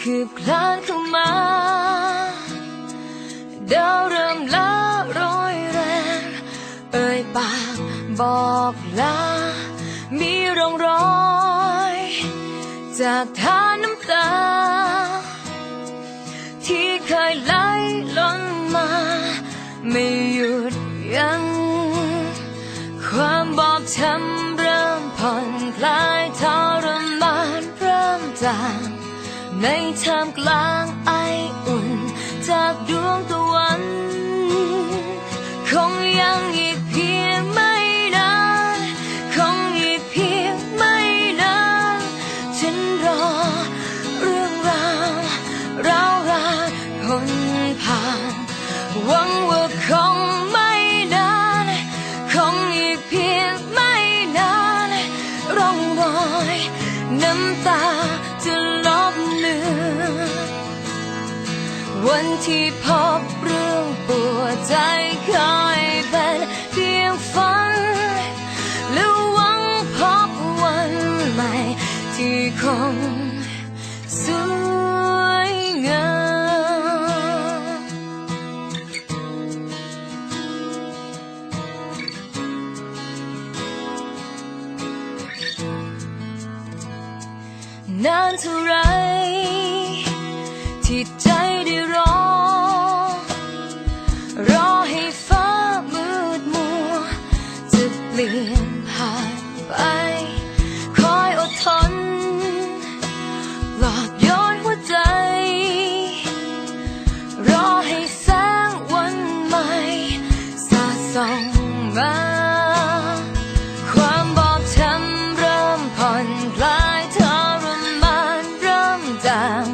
คืบคลานเข้ามาดาวเริ่มละโรยแรง เอ่ยปากบอกลา มีร่องรอย จากทาน้ำตา ที่เคยไหลล้นมา ไม่หยุดยัง้งความบอบช้ำเริ่มผ่อนคลายทรมานเริ่มจาง ในท่ามกลางไออุ่น จากดวงต วันที่พบเรื่องปวดใจเคยเป็นเพียงฝันและหวังพบวันใหม่ ที่คงสวยงามนานเท่าไรที่ใจ ลี่นผ่านไป คอยอดทน หลอกย้อนหัวใจ รอให้แสงวันใหม่ สาส่องมา ความบอกช้ำเริ่มผ่อนคลายทรมานเริ่มจาง